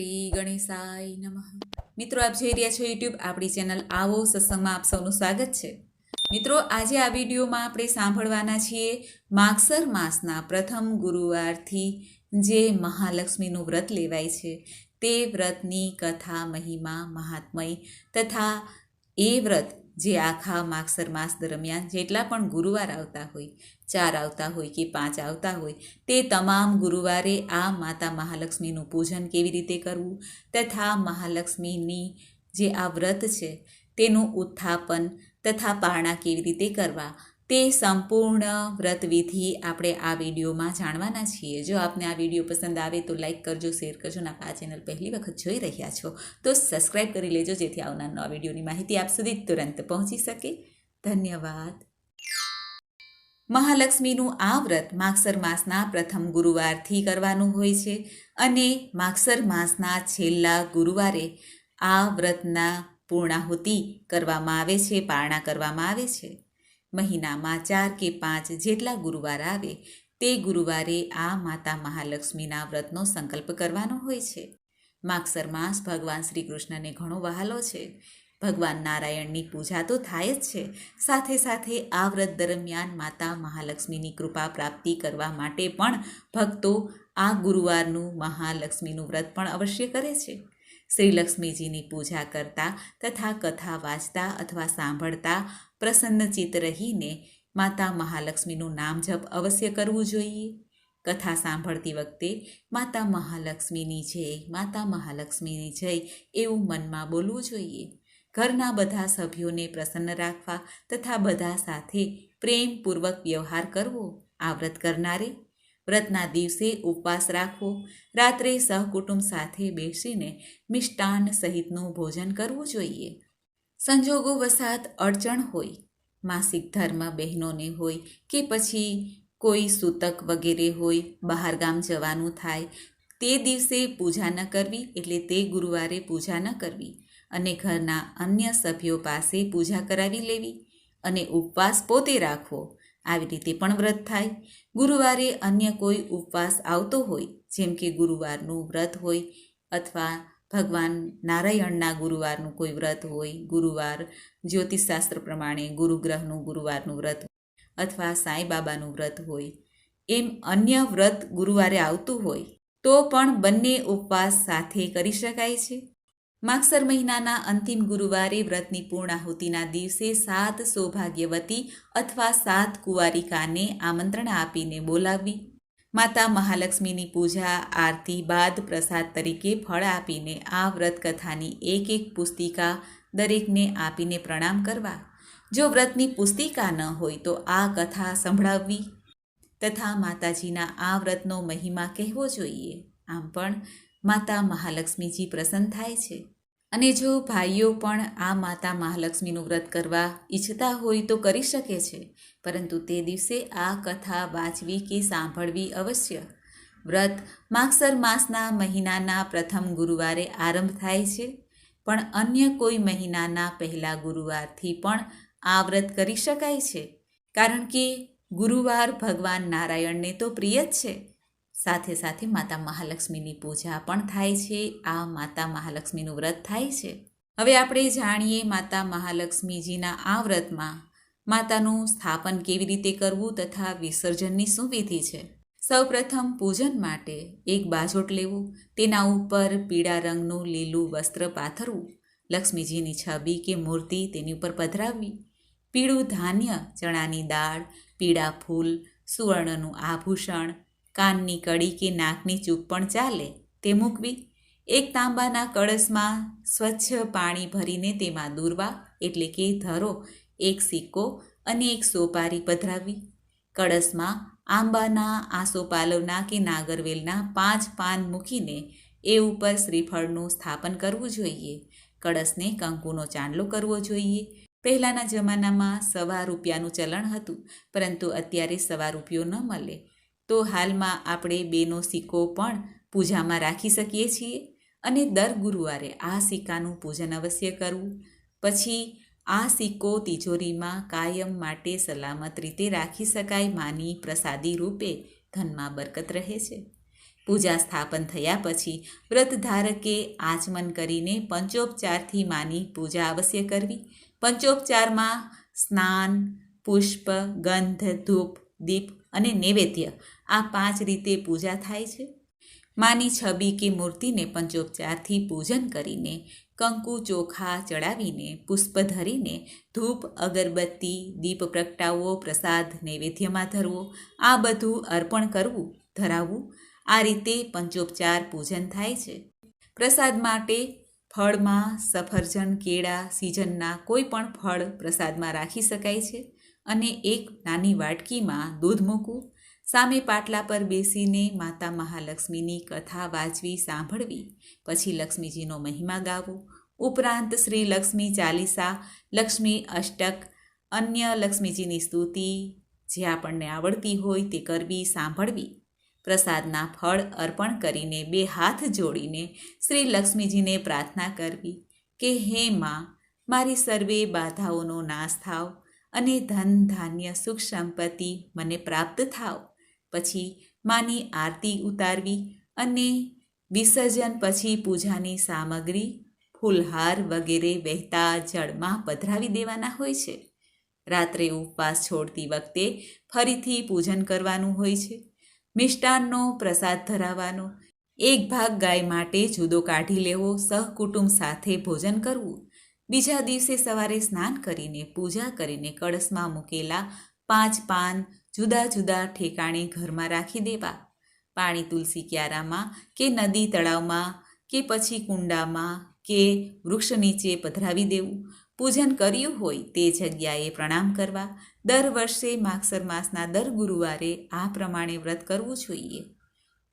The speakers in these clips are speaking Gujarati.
શ્રી ગણેશાય નમઃ. મિત્રો, આપ જોઈ રહ્યા છો યુટ્યુબ આપણી ચેનલ આવો સત્સંગમાં આપ સૌનું સ્વાગત છે. મિત્રો, આજે આ વિડીયોમાં આપણે સાંભળવાના છીએ માગસર માસના પ્રથમ ગુરુવારથી જે મહાલક્ષ્મીનું વ્રત લેવાય છે, તે વ્રતની કથા, મહિમા, મહાત્મય તથા એ વ્રત જે આખા માગસર માસ દરમિયાન જેટલા પણ ગુરુવાર આવતા હોય, ચાર આવતા હોય કે પાંચ આવતા હોય, તે તમામ ગુરુવારે આ માતા મહાલક્ષ્મીનું પૂજન કેવી રીતે કરવું? તથા મહાલક્ષ્મીની જે આ વ્રત છે, તેનું ઉત્થાપન તથા પારણા કેવી રીતે કરવા? તે સંપૂર્ણ વ્રતવિધિ આપણે આ વિડીયોમાં જાણવાના છીએ. જો આપને આ વીડિયો પસંદ આવે તો લાઈક કરજો, શેર કરજો અને આ ચેનલ પહેલી વખત જોઈ રહ્યા છો તો સબસ્ક્રાઈબ કરી લેજો જેથી આવનાર નવા વિડીયોની માહિતી આપ સુધી તુરંત પહોંચી શકે. ધન્યવાદ. મહાલક્ષ્મીનું આ વ્રત માગસર માસના પ્રથમ ગુરુવારથી કરવાનું હોય છે અને માગસર માસના છેલ્લા ગુરુવારે આ વ્રતના પૂર્ણાહુતિ કરવામાં આવે છે, પારણા કરવામાં આવે છે. મહિનામાં ચાર કે પાંચ જેટલા ગુરુવાર આવે, તે ગુરુવારે આ માતા મહાલક્ષ્મીના વ્રતનો સંકલ્પ કરવાનો હોય છે. માગસર માસ ભગવાન શ્રી કૃષ્ણને ઘણો વહાલો છે. ભગવાન નારાયણની પૂજા તો થાય જ છે. સાથે સાથે આ વ્રત દરમિયાન માતા મહાલક્ષ્મીની કૃપા પ્રાપ્તિ કરવા માટે પણ ભક્તો આ ગુરુવારનું મહાલક્ષ્મીનું વ્રત પણ અવશ્ય કરે છે. શ્રી લક્ષ્મીજીની પૂજા કરતા તથા કથા વાંચતા અથવા સાંભળતા પ્રસન્નચિત્ત રહીને માતા મહાલક્ષ્મીનું નામ જપ અવશ્ય કરવું જોઈએ. કથા સાંભળતી વખતે માતા મહાલક્ષ્મીની જય, માતા મહાલક્ષ્મીની જય એવું મનમાં બોલવું જોઈએ. ઘરના બધા સભ્યોને પ્રસન્ન રાખવા તથા બધા સાથે પ્રેમપૂર્વક વ્યવહાર કરવો આ વ્રત કરનારે. વ્રતના દિવસે ઉપવાસ રાખવો, રાત્રે સહકુટુંબ સાથે બેસીને મિષ્ટાન સહિતનું ભોજન કરવું જોઈએ. સંજોગો વસાત અડચણ હોય, માસિક ધર્મ બહેનોને હોય કે પછી કોઈ સૂતક વગેરે હોય બહારગામ જવાનું થાય, તે દિવસે પૂજા ન કરવી એટલે તે ગુરુવારે પૂજા ન કરવી અને ઘરના અન્ય સભ્યો પાસે પૂજા કરાવી લેવી અને ઉપવાસ પોતે રાખવો. આવી રીતે પણ વ્રત થાય. ગુરુવારે અન્ય કોઈ ઉપવાસ આવતો હોય, જેમ કે ગુરુવારનું વ્રત હોય અથવા ભગવાન નારાયણના ગુરુવારનું કોઈ વ્રત હોય, ગુરુવાર જ્યોતિષશાસ્ત્ર પ્રમાણે ગુરુગ્રહનું ગુરુવારનું વ્રત અથવા સાંઈ બાબાનું વ્રત હોય, એમ અન્ય વ્રત ગુરુવારે આવતું હોય, તો પણ બંને ઉપવાસ સાથે કરી શકાય છે. માગસર મહિનાના અંતિમ ગુરુવારે વ્રતની પૂર્ણાહુતિના દિવસે સાત સૌભાગ્યવતી અથવા સાત કુંવારિકાને આમંત્રણ આપીને બોલાવવી માતા મહાલક્ષ્મીની પૂજા, આરતી બાદ પ્રસાદ તરીકે ફળ આપીને આ વ્રત કથાની એક એક પુસ્તિકા દરેકને આપીને પ્રણામ કરવા. જો વ્રતની પુસ્તિકા ન હોય તો આ કથા સંભળાવવી તથા માતાજીના આ વ્રતનો મહિમા કહેવો જોઈએ. આમ પણ માતા મહાલક્ષ્મીજી પ્રસન્ન થાય છે. અને જો ભાઈઓ પણ આ માતા મહાલક્ષ્મીનું વ્રત કરવા ઈચ્છતા હોય તો કરી શકે છે. પરંતુ તે દિવસે આ કથા વાંચવી કે સાંભળવી અવશ્ય. વ્રત માગસર માસના મહિનાના પ્રથમ ગુરુવારે આરંભ થાય છે, પણ અન્ય કોઈ મહિનાના પહેલા ગુરુવારથી પણ આ વ્રત કરી શકાય છે. કારણ કે ગુરુવાર ભગવાન નારાયણને તો પ્રિય જ છે. સાથે સાથે માતા મહાલક્ષ્મીની પૂજા પણ થાય છે, આ માતા મહાલક્ષ્મીનું વ્રત થાય છે. હવે આપણે જાણીએ માતા મહાલક્ષ્મીજીના આ વ્રતમાં માતાનું સ્થાપન કેવી રીતે કરવું તથા વિસર્જનની શું વિધિ છે? સૌપ્રથમ પૂજન માટે એક બાજોટ લેવું, તેના ઉપર પીળા રંગનું લીલું વસ્ત્ર પાથરવું, લક્ષ્મીજીની છબી કે મૂર્તિ તેની ઉપર પધરાવવી, પીળું ધાન્ય ચણાની દાળ, પીળા ફૂલ, સુવર્ણનું આભૂષણ, કાનની કડી કે નાકની ચૂપ પણ ચાલે તે મૂકવી, એક તાંબાના કળશમાં સ્વચ્છ પાણી ભરીને તેમાં દૂરવા, એટલે કે ધરો એક સિક્કો અને એક સોપારી પધરાવી. કળશમાં આંબાના આસોપાલવના કે નાગરવેલના પાંચ પાન મૂકીને એ ઉપર શ્રીફળનું સ્થાપન કરવું જોઈએ. કળશને કંકુનો ચાંદલો કરવો જોઈએ. પહેલાંના જમાનામાં સવા રૂપિયાનું ચલણ હતું, પરંતુ અત્યારે સવા રૂપિયો ન મળે. તો હાલમાં આપણે બેનો સિક્કો પણ પૂજામાં રાખી શકીએ છીએ અને દર ગુરુવારે આ સિક્કાનું પૂજન અવશ્ય કરવું. પછી આ સિક્કો તિજોરીમાં કાયમ માટે સલામત રીતે રાખી શકાય માની પ્રસાદી રૂપે ધનમાં બરકત રહે છે. પૂજા સ્થાપન થયા પછી વ્રત ધારકે આચમન કરીને પંચોપચારથી માની પૂજા અવશ્ય કરવી. પંચોપચારમાં સ્નાન, પુષ્પ, ગંધ, ધૂપ, દીપ અને નૈવેદ્ય આ પાંચ રીતે પૂજા થાય છે. માની છબી કે મૂર્તિને પંચોપચારથી પૂજન કરીને કંકુ ચોખા ચડાવીને, પુષ્પ ધરીને, ધૂપ, અગરબત્તી, દીપ પ્રગટાવવો પ્રસાદ નૈવેદ્યમાં ધરવો, આ બધું અર્પણ કરવું, ધરાવવું, આ રીતે પંચોપચાર પૂજન થાય છે. પ્રસાદ માટે ફળમાં સફરજન, કેળા, સિઝનના કોઈ પણ ફળ પ્રસાદમાં રાખી શકાય છે અને એક નાની વાટકીમાં દૂધ મૂકવું સામે પાટલા પર બેસીને માતા મહાલક્ષ્મીની કથા વાંચવી, સાંભળવી. પછી લક્ષ્મીજીનો મહિમા ગાવો. ઉપરાંત શ્રી લક્ષ્મી ચાલીસા, લક્ષ્મી અષ્ટક, અન્ય લક્ષ્મીજીની સ્તુતિ, જે આપણને આવડતી હોય તે કરવી, સાંભળવી. પ્રસાદના ફળ અર્પણ કરીને બે હાથ જોડીને શ્રી લક્ષ્મીજીને પ્રાર્થના કરવી કે, હે માં, મારી સર્વે બાધાઓનો નાશ થાવ અને ધન, ધાન્ય, સુખ, સંપત્તિ મને પ્રાપ્ત થાવ. પછી માની આરતી ઉતારવી અને વિસર્જન પછી પૂજાની સામગ્રી, ફૂલહાર વગેરે વહેતા જળમાં પધરાવી દેવાના હોય છે. રાત્રે ઉપવાસ છોડતી વખતે ફરીથી પૂજન કરવાનું હોય છે. મિષ્ટાનનો પ્રસાદ ધરાવવાનો. એક ભાગ ગાય માટે જુદો કાઢી લેવો, સહકુટુંબ સાથે ભોજન કરવું. બીજા દિવસે સવારે સ્નાન કરીને, પૂજા કરીને કળશમાં મૂકેલા પાંચ પાન જુદા જુદા ઠેકાણે ઘરમાં રાખી દેવા. પાણી તુલસી ક્યારામાં કે નદી તળાવમાં કે પછી કુંડામાં કે વૃક્ષ નીચે પધરાવી દેવું. પૂજન કર્યું હોય તે જગ્યાએ પ્રણામ કરવા. દર વર્ષે માગસર માસના દર ગુરુવારે આ પ્રમાણે વ્રત કરવું જોઈએ.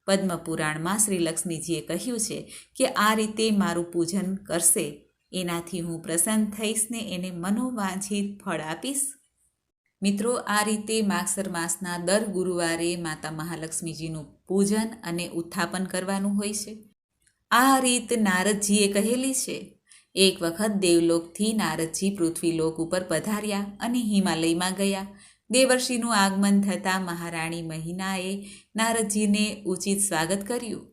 પદ્મપુરાણમાં શ્રી લક્ષ્મીજીએ કહ્યું છે કે આ રીતે મારું પૂજન કરશે. એનાથી હું પ્રસન્ન થઈશ ને એને મનોવાંછિત ફળ આપીશ. મિત્રો, આ રીતે માગસર માસના દર ગુરુવારે માતા મહાલક્ષ્મીજીનું પૂજન અને ઉત્થાપન કરવાનું હોય છે. આ રીત નારદજીએ કહેલી છે. એક વખત દેવલોકથી નારદજી પૃથ્વીલોક ઉપર પધાર્યા અને હિમાલયમાં ગયા. દેવર્ષિનું આગમન થતાં મહારાણી મહિનાએ નારદજીને ઉચિત સ્વાગત કર્યું.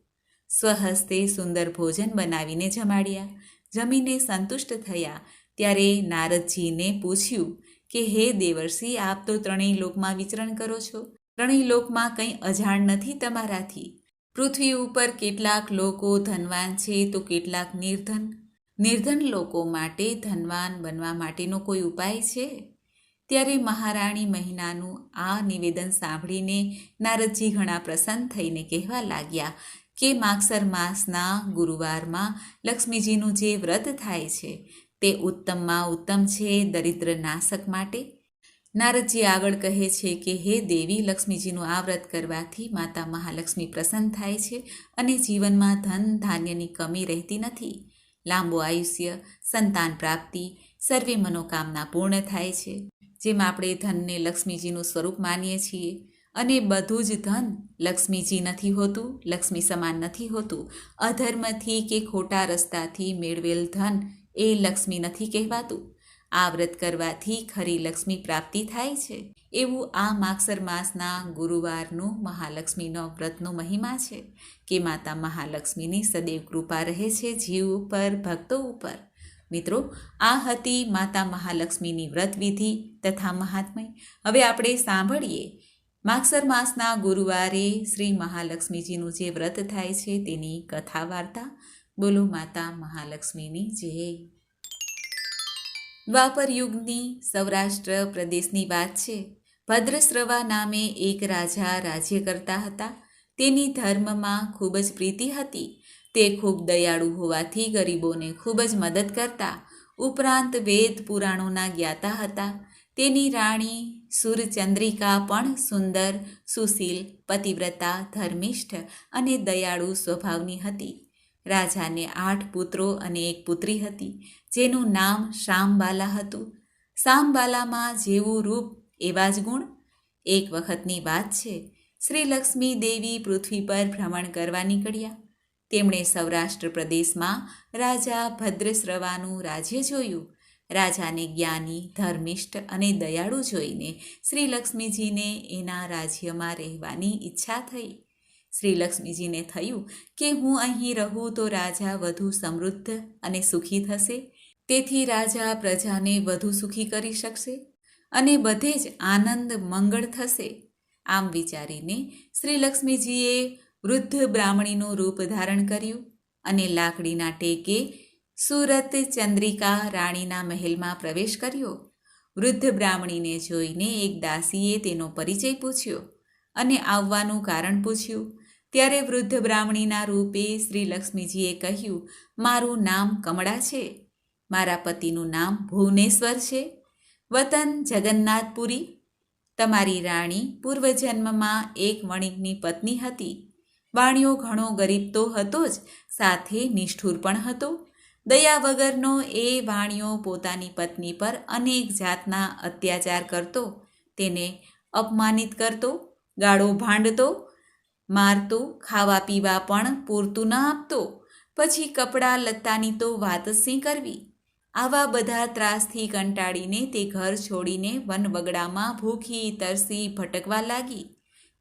સ્વહસ્તે સુંદર ભોજન બનાવીને જમાડ્યા. જમીને સંતુષ્ટ થયા. ત્યારે નારદજીને પૂછ્યું કે હે દેવર્ષિ, આપ તો ત્રણેય લોકમાં વિચરણ કરો છો. ત્રણેય લોકમાં કંઈ અજાણ નથી તમારાથી. પૃથ્વી ઉપર કેટલાક લોકો ધનવાન છે તો કેટલાક નિર્ધન. નિર્ધન લોકો માટે ધનવાન બનવા માટેનો કોઈ ઉપાય છે? ત્યારે મહારાણી મહિનાનું આ નિવેદન સાંભળીને નારદજી ઘણા પ્રસન્ન થઈને કહેવા લાગ્યા કે માગસર માસના ગુરુવારમાં લક્ષ્મીજીનું જે વ્રત થાય છે તે ઉત્તમમાં ઉત્તમ છે દરિદ્ર નાશક માટે. નારદજી આગળ કહે છે કે, હે દેવી, લક્ષ્મીજીનું આ વ્રત કરવાથી માતા મહાલક્ષ્મી પ્રસન્ન થાય છે અને જીવનમાં ધન ધાન્યની કમી રહેતી નથી. લાંબો આયુષ્ય, સંતાન પ્રાપ્તિ, સર્વે મનોકામના પૂર્ણ થાય છે. જેમ આપણે ધનને લક્ષ્મીજીનું સ્વરૂપ માનીએ છીએ અને બધું જ ધન લક્ષ્મીજી નથી હોતું, લક્ષ્મી સમાન નથી હોતું. અધર્મથી કે ખોટા રસ્તાથી મેળવેલ ધન એ લક્ષ્મી નથી કહેવાતું. આ વ્રત કરવાથી ખરી લક્ષ્મી પ્રાપ્તિ થાય છે. એવું આ માગસર માસના ગુરુવારનું મહાલક્ષ્મીનો વ્રતનો મહિમા છે કે માતા મહાલક્ષ્મીની સદૈવ કૃપા રહે છે જીવ ઉપર, ભક્તો ઉપર. મિત્રો, આ હતી માતા મહાલક્ષ્મીની વ્રત વિધિ તથા મહાત્મય. હવે આપણે સાંભળીએ. માગસર માસના ગુરુવારે શ્રી મહાલક્ષ્મીજીનું જે વ્રત થાય છે તેની કથા વાર્તા. બોલો માતા મહાલક્ષ્મીની જય. દ્વાપર યુગની સૌરાષ્ટ્ર પ્રદેશની વાત છે. ભદ્રશ્રવા નામે એક રાજા રાજ્ય કરતા હતા. તેની ધર્મમાં ખૂબ જ પ્રીતિ હતી. તે ખૂબ દયાળુ હોવાથી ગરીબોને ખૂબ જ મદદ કરતા, ઉપરાંત વેદ પુરાણોના જ્ઞાતા હતા. તેની રાણી સુરચંદ્રિકા પણ સુંદર, સુશીલ, પતિવ્રતા, ધર્મિષ્ઠ અને દયાળુ સ્વભાવની હતી. રાજાને આઠ પુત્રો અને એક પુત્રી હતી, જેનું નામ શામબાલા હતું. શામબાલામાં જેવું રૂપ એવા જ ગુણ? એક વખતની વાત છે, શ્રી લક્ષ્મી દેવી પૃથ્વી પર ભ્રમણ કરવા નીકળ્યા. તેમણે સૌરાષ્ટ્ર પ્રદેશમાં રાજા ભદ્રશ્રવાનું રાજ્ય જોયું. રાજાને જ્ઞાની, ધર્મિષ્ઠ અને દયાળુ જોઈને શ્રી લક્ષ્મીજીને એના રાજ્યમાં રહેવાની ઈચ્છા થઈ. શ્રી લક્ષ્મીજીને થયું કે હું અહીં રહું તો રાજા વધુ સમૃદ્ધ અને સુખી થશે. તેથી રાજા પ્રજાને વધુ સુખી કરી શકશે અને બધે જ આનંદ મંગળ થશે. આમ વિચારીને શ્રી લક્ષ્મીજીએ વૃદ્ધ બ્રાહ્મણીનું રૂપ ધારણ કર્યું અને લાકડીના ટેકે સુરત ચંદ્રિકા રાણીના મહેલમાં પ્રવેશ કર્યો. વૃદ્ધ બ્રાહ્મણીને જોઈને એક દાસીએ તેનો પરિચય પૂછ્યો અને આવવાનું કારણ પૂછ્યું. ત્યારે વૃદ્ધ બ્રાહ્મણીના રૂપે શ્રી લક્ષ્મીજીએ કહ્યું, મારું નામ કમળા છે. મારા પતિનું નામ ભુવનેશ્વર છે. વતન જગન્નાથપુરી. તમારી રાણી પૂર્વજન્મમાં એક વણિકની પત્ની હતી. વાણિયો ઘણો ગરીબ તો હતો જ, સાથે નિષ્ઠુર પણ હતો. દયા વગરનો એ વાણિયો પોતાની પત્ની પર અનેક જાતના અત્યાચાર કરતો. તેને અપમાનિત કરતો, ગાળો ભાંડતો મારતો, ખાવા પીવા પણ પૂરતું ન આપતો. પછી કપડાં લત્તાની તો વાત શી કરવી? આવા બધા ત્રાસથી કંટાળીને તે ઘર છોડીને વનવગડામાં ભૂખી, તરસી, ભટકવા લાગી.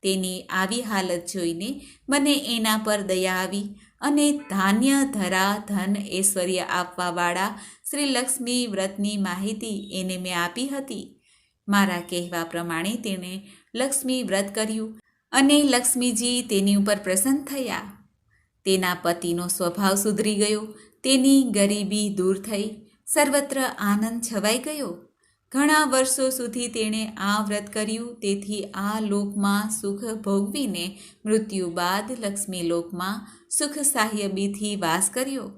તેની આવી હાલત જોઈને મને એના પર દયા આવી અને ધાન્ય ધરા ધન ઐશ્વર્ય આપવાવાળા શ્રી લક્ષ્મી વ્રતની માહિતી એને મેં આપી હતી. મારા કહેવા પ્રમાણે તેણે લક્ષ્મી વ્રત કર્યું અને લક્ષ્મીજી તેની ઉપર પ્રસન્ન થયા. તેના પતિનો સ્વભાવ સુધરી ગયો. તેની ગરીબી દૂર થઈ. સર્વત્ર આનંદ છવાઈ ગયો. ઘણા વર્ષો સુધી તેણે આ વ્રત કર્યું. તેથી આ લોકમાં સુખ ભોગવીને મૃત્યુ બાદ લક્ષ્મી લોકમાં સુખ સાહ્યબીથી વાસ કર્યો.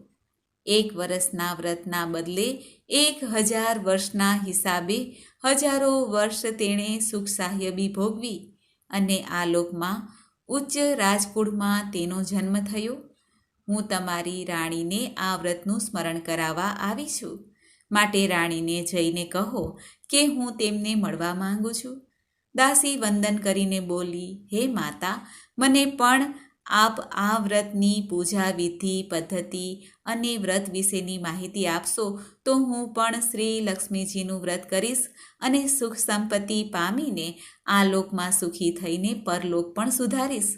એક વર્ષના વ્રતના બદલે એક હજાર વર્ષના હિસાબે હજારો વર્ષ તેણે સુખ સાહ્યબી ભોગવી. અને આ લોકમાં ઉચ્ચ રાજકુળમાં તેનો જન્મ થયો. હું તમારી રાણીને આ વ્રતનું સ્મરણ કરાવવા આવી છું. માટે રાણીને જઈને કહો કે હું તેમને મળવા માંગુ છું. દાસી વંદન કરીને બોલી, હે માતા, મને પણ આપ આ વ્રતની પૂજા વિધિ, પદ્ધતિ અને વ્રત વિશેની માહિતી આપશો તો હું પણ શ્રી લક્ષ્મીજીનું વ્રત કરીશ અને સુખ સંપત્તિ પામીને આ લોકમાં સુખી થઈને પરલોક પણ સુધારીશ.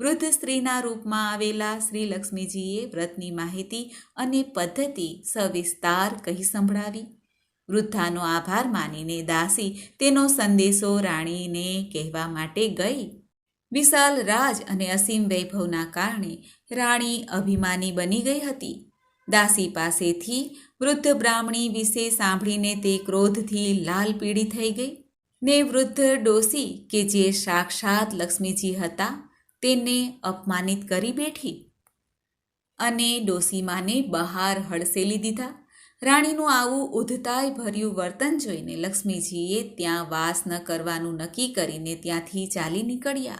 વૃદ્ધ સ્ત્રીના રૂપમાં આવેલા શ્રી લક્ષ્મીજીએ વ્રતની માહિતી અને પદ્ધતિ સવિસ્તાર કહી સંભળાવી. વૃદ્ધાનો આભાર માનીને દાસી તેનો સંદેશો રાણીને કહેવા માટે ગઈ. વિશાલ રાજ અને અસીમ વૈભવના કારણે રાણી અભિમાની બની ગઈ હતી. દાસી પાસેથી વૃદ્ધ બ્રાહ્મણી વિશે સાંભળીને તે ક્રોધથી લાલ પીળી થઈ ગઈ. ને વૃદ્ધ ડોસી કે જે સાક્ષાત લક્ષ્મીજી હતા, તેને અપમાનિત કરી બેઠી. અને ડોસીમાને બહાર હડસેલી દીધા. રાણીનું આવું ઉધતાય ભર્યું વર્તન જોઈને લક્ષ્મીજીએ ત્યાં વાસ ન કરવાનું નક્કી કરીને ત્યાંથી ચાલી નીકળ્યા.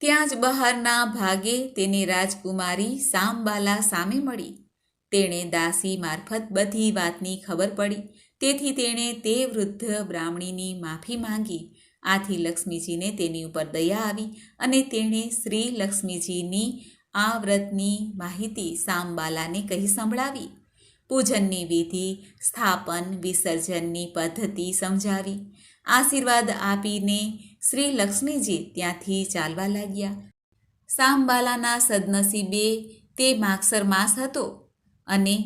ત્યાં જ બહારના ભાગે તેને રાજકુમારી સામબાલા સામે મળી. તેણે દાસી મારફત બધી વાતની ખબર પડી. તેથી તેણે તે વૃદ્ધ બ્રાહ્મણીની માફી માંગી. આથી લક્ષ્મીજીને તેની ઉપર દયા આવી અને તેણે શ્રી લક્ષ્મીજીની આ વ્રતની માહિતી સામબાલાને કહી સંભળાવી. પૂજનની વિધિ, સ્થાપન, વિસર્જનની પદ્ધતિ સમજાવી. આશીર્વાદ આપીને શ્રી લક્ષ્મીજી ત્યાંથી ચાલવા લાગ્યા. સામબાલાના સદનસીબે તે માગસર માસ હતો અને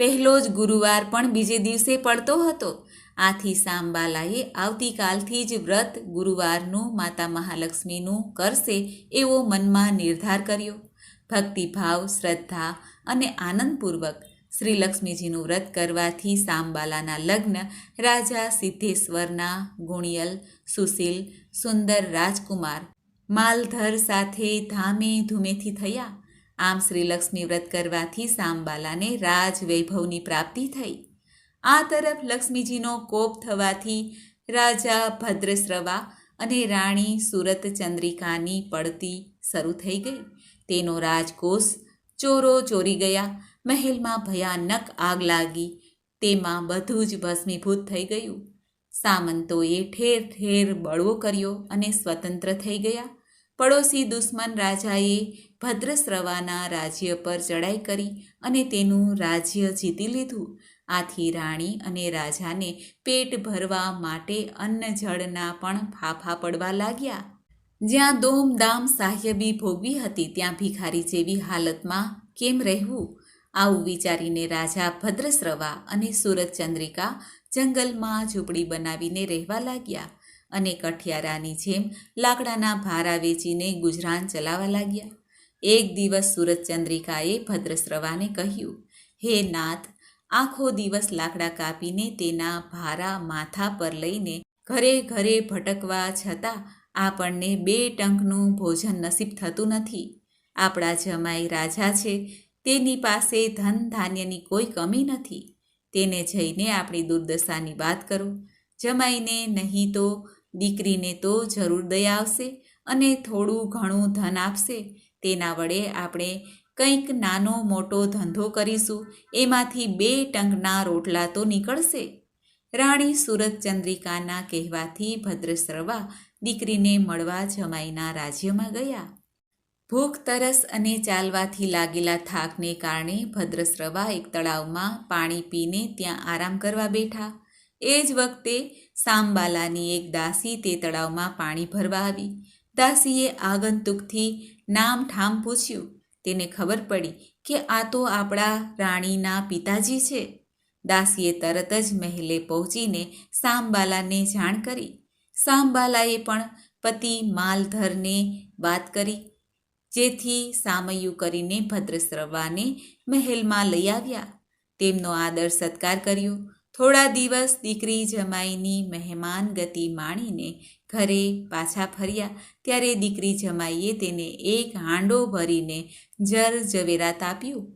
પહેલો જ ગુરુવાર પણ બીજે દિવસે પડતો હતો. આથી સાંબાલાએ આવતીકાલથી જ વ્રત ગુરુવારનું માતા મહાલક્ષ્મીનું કરશે એવો મનમાં નિર્ધાર કર્યો. ભક્તિભાવ, શ્રદ્ધા અને આનંદપૂર્વક શ્રી લક્ષ્મીજીનું વ્રત કરવાથી સાંબાલાના લગ્ન રાજા સિદ્ધેશ્વરના ગુણિયલ, સુશીલ, સુંદર રાજકુમાર, માલધર સાથે ધામે ધૂમેથી થયા. આમ શ્રી લક્ષ્મી વ્રત કરવાથી સામબાલાને રાજ વૈભવની પ્રાપ્તિ થઈ. આ તરફ લક્ષ્મીજીનો કોપ થવાથી રાજા ભદ્રશ્રવા અને રાણી સુરત ચંદ્રિકાની પડતી શરૂ થઈ ગઈ. તેનો રાજકોષ ચોરો ચોરી ગયા. મહેલમાં ભયાનક આગ લાગી. તેમાં બધું જ ભસ્મીભૂત થઈ ગયું. સામંતોએ ઠેર ઠેર બળવો કર્યો અને સ્વતંત્ર થઈ ગયા. પડોશી દુશ્મન રાજાએ ભદ્રશ્રવાના રાજ્ય પર ચડાઈ કરી અને તેનું રાજ્ય જીતી લીધું. આથી રાણી અને રાજાને પેટ ભરવા માટે અન્ન જળના પણ ફાફા પડવા લાગ્યા. જ્યાં દોમદામ સાહ્યબી ભોગવી હતી, ત્યાં ભિખારી જેવી હાલતમાં કેમ રહેવું? આવું વિચારીને રાજા ભદ્રશ્રવા અને સુરતચંદ્રિકા જંગલમાં ઝૂંપડી બનાવીને રહેવા લાગ્યા. અને કઠિયારાની જેમ લાકડાના ભારા વેચીને ગુજરાન ચલાવવા લાગ્યા. એક દિવસ સુરતચંદ્રિકાએ ભદ્રશ્રવાને કહ્યું, હે નાથ, આખો દિવસ લાકડા કાપીને તેના ભારા માથા પર લઈને ઘરે ઘરે ભટકવા છતાં આપણને બે ટંકનું ભોજન નસીબ થતું નથી. આપણા જમાઈ રાજા છે, તેની પાસે ધન ધાન્યની કોઈ કમી નથી. તેને જઈને આપણી દુર્દશાની વાત કરો. જમાઈને નહીં તો દીકરીને તો જરૂર દયા આવશે અને થોડું ઘણું ધન આપશે. તેના વડે આપણે કંઈક નાનો મોટો ધંધો કરીશું. એમાંથી બે ટંકના રોટલા તો નીકળશે. રાણી સુરતચંદ્રિકાના કહેવાથી ભદ્રશ્રવા દીકરીને મળવા જમાઈના રાજ્યમાં ગયા. ભૂખ તરસ અને ચાલવાથી લાગેલા થાકને કારણે ભદ્રશ્રવા એક તળાવમાં પાણી પીને ત્યાં આરામ કરવા બેઠા. એ જ વખતે સાંબાલાની એક દાસી તે તળાવમાં પાણી ભરવા આવી. દાસીએ આગંતુકથી નામ ઠામ પૂછ્યું. તેને ખબર પડી કે આ તો આપણા રાણીના પિતાજી છે. દાસીએ તરત જ મહેલે પહોંચીને સામબાલાને જાણ કરી. સામબાલાએ પણ પતિ માલધરને વાત કરી, જેથી સામયું કરીને ભદ્રશ્રવાને મહેલમાં લઈ આવ્યા. તેમનો આદર સત્કાર કર્યો. થોડા દિવસ દીકરી જમાઈની મહેમાન ગતિ માણીને ઘરે પાછા ફર્યા. ત્યારે દીકરી જમાઈએ તેને એક હાંડો ભરીને જર ઝવેરાત આપ્યું.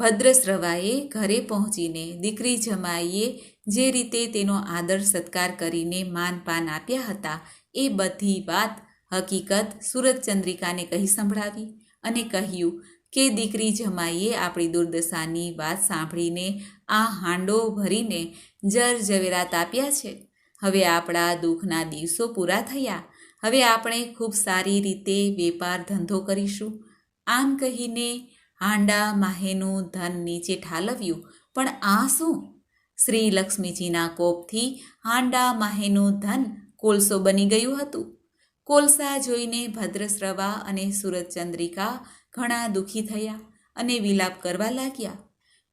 ભદ્રશ્રવાએ ઘરે પહોંચીને દીકરી જમાઈએ જે રીતે તેનો આદર સત્કાર કરીને માનપાન આપ્યા હતા એ બધી વાત હકીકત સુરતચંદ્રિકાને કહી સંભળાવી અને કહ્યું કે દીકરી જમાઈએ આપણી દુર્દશાની વાત સાંભળીને આ હાંડો ભરીને જર ઝવેરાત આપ્યા છે. હવે આપણા દુઃખના દિવસો પૂરા થયા. હવે આપણે ખૂબ સારી રીતે વેપાર ધંધો કરીશું. આમ કહીને હાંડા માહેનું ધન નીચે ઠાલવ્યું. પણ આ શું? શ્રી લક્ષ્મીજીના કોપથી હાંડા માહેનું ધન કોલસો બની ગયું હતું. કોલસા જોઈને ભદ્રશ્રવા અને સુરતચંદ્રિકા ઘણા દુઃખી થયા અને વિલાપ કરવા લાગ્યા.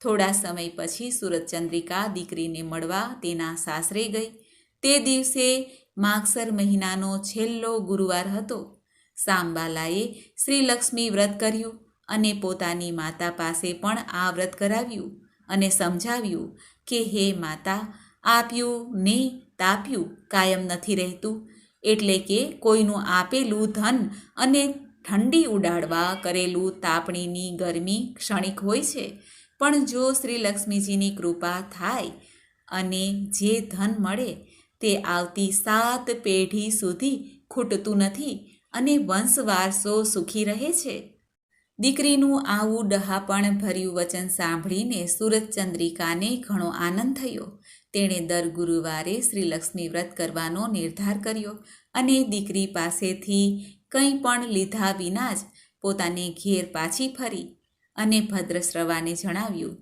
થોડા સમય પછી સુરતચંદ્રિકા દીકરીને મળવા તેના સાસરે ગઈ. તે દિવસે માગસર મહિનાનો છેલ્લો ગુરુવાર હતો. સાંબાલાએ શ્રી લક્ષ્મી વ્રત કર્યું અને પોતાની માતા પાસે પણ આ વ્રત કરાવ્યું અને સમજાવ્યું કે, હે માતા, આપ્યું ને તાપ્યું કાયમ નથી રહેતું. એટલે કે કોઈનું આપેલું ધન અને ઠંડી ઉડાડવા કરેલું તાપણીની ગરમી ક્ષણિક હોય છે. પણ જો શ્રી લક્ષ્મીજીની કૃપા થાય અને જે ધન મળે, તે આવતી સાત પેઢી સુધી ખૂટતું નથી અને વંશવારસો સુખી રહે છે. દીકરીનું આવું ડહાપણ ભર્યું વચન સાંભળીને સુરતચંદ્રિકાને ઘણો આનંદ થયો. તેણે દર ગુરુવારે શ્રી લક્ષ્મી વ્રત કરવાનો નિર્ધાર કર્યો અને દીકરી પાસેથી કંઈ પણ લીધા વિના જ પોતાને ઘેર પાછી ફરી અને ભદ્રશ્રવાને જણાવ્યું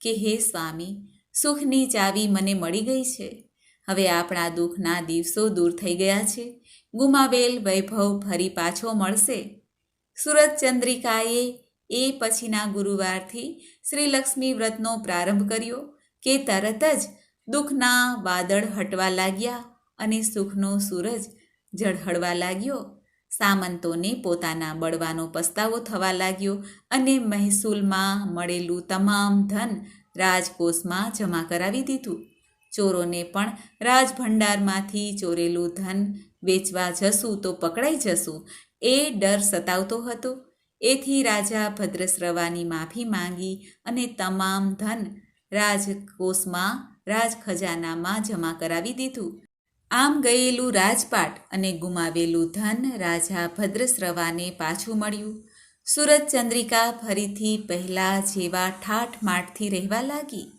કે, હે સ્વામી, સુખની ચાવી મને મળી ગઈ છે. હવે આપણા દુઃખના દિવસો દૂર થઈ ગયા છે. ગુમાવેલ વૈભવ ફરી પાછો મળશે. સુરતચંદ્રિકાએ એ પછીના ગુરુવારથી શ્રી લક્ષ્મી વ્રતનો પ્રારંભ કર્યો કે તરત જ દુઃખના વાદળ હટવા લાગ્યા અને સુખનો સૂરજ ઝળહળવા લાગ્યો. સામંતોને પોતાના બળવાનો પસ્તાવો થવા લાગ્યો અને મહેસૂલમાં મળેલું તમામ ધન રાજકોષમાં જમા કરાવી દીધું. ચોરોને પણ રાજભંડારમાંથી ચોરેલું ધન વેચવા જશું તો પકડાઈ જશું એ ડર સતાવતો હતો. એથી રાજા ભદ્રશ્રવાની માફી માંગી અને તમામ ધન રાજકોષમાં, રાજ ખજાનામાં જમા કરાવી દીધું. આમ ગયેલું રાજપાટ અને ગુમાવેલું ધન રાજા ભદ્રશ્રવાને પાછું મળ્યું. સુરત ચંદ્રિકા ફરીથી પહેલાં જેવા ઠાઠ માઠથી રહેવા લાગી.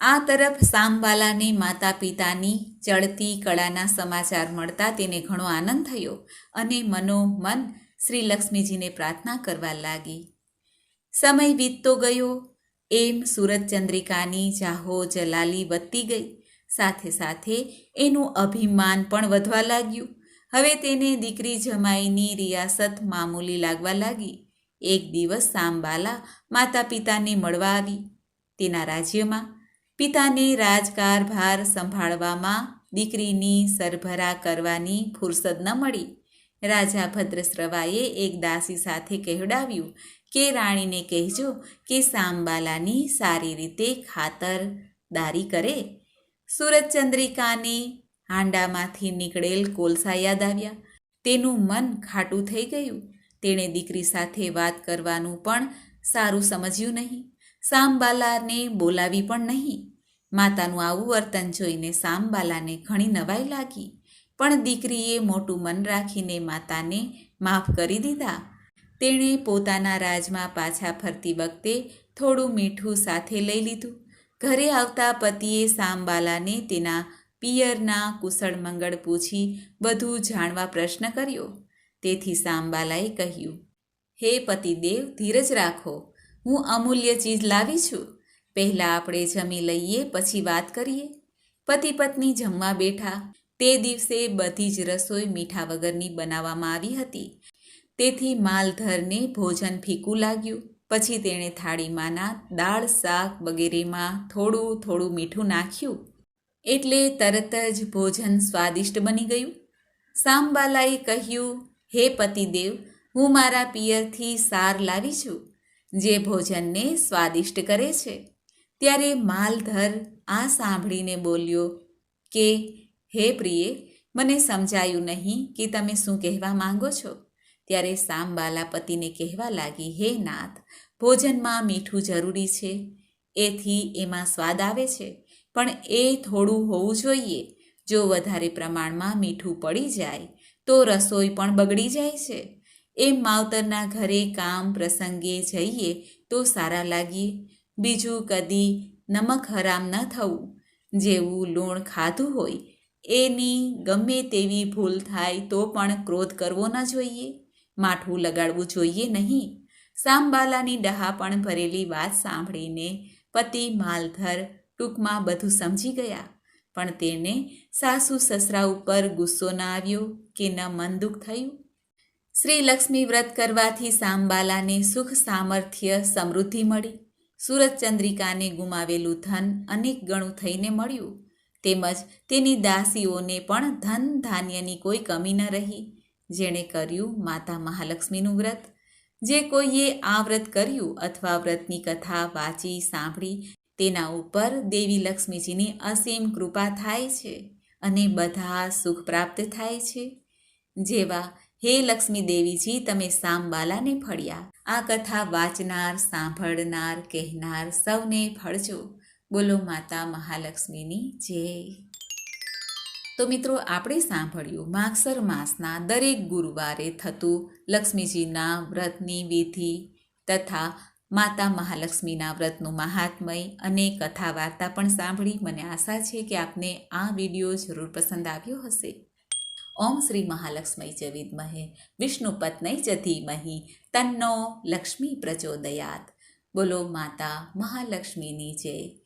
આ તરફ સામવાલાને માતા પિતાની ચડતી કળાના સમાચાર મળતા તેને ઘણો આનંદ થયો અને મનોમન શ્રી લક્ષ્મીજીને પ્રાર્થના કરવા લાગી. સમય વીતતો ગયો. એમ સુરત ચંદ્રિકાની જાહો જલાલી વધતી ગઈ. સાથે સાથે એનું અભિમાન પણ વધવા લાગ્યું. હવે તેને દીકરી જમાઈની રિયાસત મામૂલી લાગવા લાગી. એક દિવસ સાંબાલા માતા પિતાને મળવા આવી. તેના રાજ્યમાં પિતાને રાજકારભાર સંભાળવામાં દીકરીની સરભરા કરવાની ફુરસદ ન મળી. રાજા ભદ્રશ્રવાએ એક દાસી સાથે કહેવડાવ્યું કે, રાણીને કહેજો કે સાંબાલાની સારી રીતે ખાતરદારી કરે. સુરતચંદ્રિકાને હાંડામાંથી નીકળેલ કોલસા યાદ આવ્યા. તેનું મન ખાટું થઈ ગયું. તેણે દીકરી સાથે વાત કરવાનું પણ સારું સમજ્યું નહીં. સામબાલાને બોલાવી પણ નહીં. માતાનું આવું વર્તન જોઈને સામબાલાને ઘણી નવાઈ લાગી. પણ દીકરીએ મોટું મન રાખીને માતાને માફ કરી દીધા. તેણે પોતાના રાજમાં પાછા ફરતી વખતે થોડું મીઠું સાથે લઈ લીધું. ઘરે આવતા પતિએ સામબાલાને તેના પિયરના કુશળ મંગળ પૂછી બધું જાણવા પ્રશ્ન કર્યો. તેથી સામબાલાએ કહ્યું, હે પતિદેવ, ધીરજ રાખો. હું અમૂલ્ય ચીજ લાવી છું. પહેલાં આપણે જમી લઈએ, પછી વાત કરીએ. પતિ પત્ની જમવા બેઠા. તે દિવસે બધી જ રસોઈ મીઠા વગરની બનાવવામાં આવી હતી. તેથી માલધરને ભોજન ફીકું લાગ્યું. પછી તેણે થાળીમાંના દાળ, શાક વગેરેમાં થોડું થોડું મીઠું નાખ્યું. એટલે તરત જ ભોજન સ્વાદિષ્ટ બની ગયું. સામબાલાએ કહ્યું, હે પતિદેવ, હું મારા પિયરથી સાર લાવી છું, જે ભોજનને સ્વાદિષ્ટ કરે છે. ત્યારે માલધર આ સાંભળીને બોલ્યો, કે, હે પ્રિયે, મને સમજાયું નહીં કે તમે શું કહેવા માંગો છો. ત્યારે સામબાલા પતિને કહેવા લાગી, હે નાથ, ભોજનમાં મીઠું જરૂરી છે. એથી એમાં સ્વાદ આવે છે. પણ એ થોડું હોવું જોઈએ. જો વધારે પ્રમાણમાં મીઠું પડી જાય, તો રસોઈ પણ બગડી જાય છે. એમ માવતરના ઘરે કામ પ્રસંગે જઈએ તો સારા લાગીએ બીજું કદી નમક હરામ ન થવું. જેવું લૂણ ખાધું હોય, એની ગમે તેવી ભૂલ થાય તો પણ ક્રોધ કરવો ન જોઈએ. માઠું લગાડવું જોઈએ નહીં. સામબાલાની ડહાપણ ભરેલી વાત સાંભળીને પતિ માલધર ટૂંકમાં બધું સમજી ગયા. પણ તેને સાસુ સસરા ઉપર ગુસ્સો ન આવ્યો કે ન મન દુઃખ થયું. શ્રી લક્ષ્મી વ્રત કરવાથી સામબાલાને સુખ સામર્થ્ય સમૃદ્ધિ મળી. સુરત ચંદ્રિકાને ગુમાવેલું ધન અનેક ગણું થઈને મળ્યું. તેમજ તેની દાસીઓને પણ ધન ધાન્યની કોઈ કમી ન રહી. જેણે કર્યું માતા મહાલક્ષ્મીનું વ્રત. જે કોઈએ આ વ્રત કર્યું અથવા વ્રતની કથા વાંચી, સાંભળી, તેના ઉપર દેવી લક્ષ્મીજીની અસીમ કૃપા થાય છે અને બધા સુખ પ્રાપ્ત થાય છે. જેવા, હે લક્ષ્મી દેવીજી તમે સામબાલાને ફળ્યા. આ કથા વાંચનાર, સાંભળનાર, કહેનાર સૌને ફળજો. બોલો માતા મહાલક્ષ્મીની જય. તો મિત્રો આપણે સાંભળ્યું માગસર માસના દરેક ગુરુવારે થતું લક્ષ્મીજીના વ્રતની વિધિ તથા માતા મહાલક્ષ્મીના વ્રતનું મહાત્મય અને કથા વાર્તા પણ સાંભળી. મને આશા છે કે આપને આ વીડિયો જરૂર પસંદ આવ્યો હશે. ઓમ શ્રી મહાલક્ષ્મી ચ વિદ્મહે. વિષ્ણુપત્નય ચ ધીમહિ. તન્નો લક્ષ્મી પ્રચોદયાત. બોલો માતા મહાલક્ષ્મીની જય.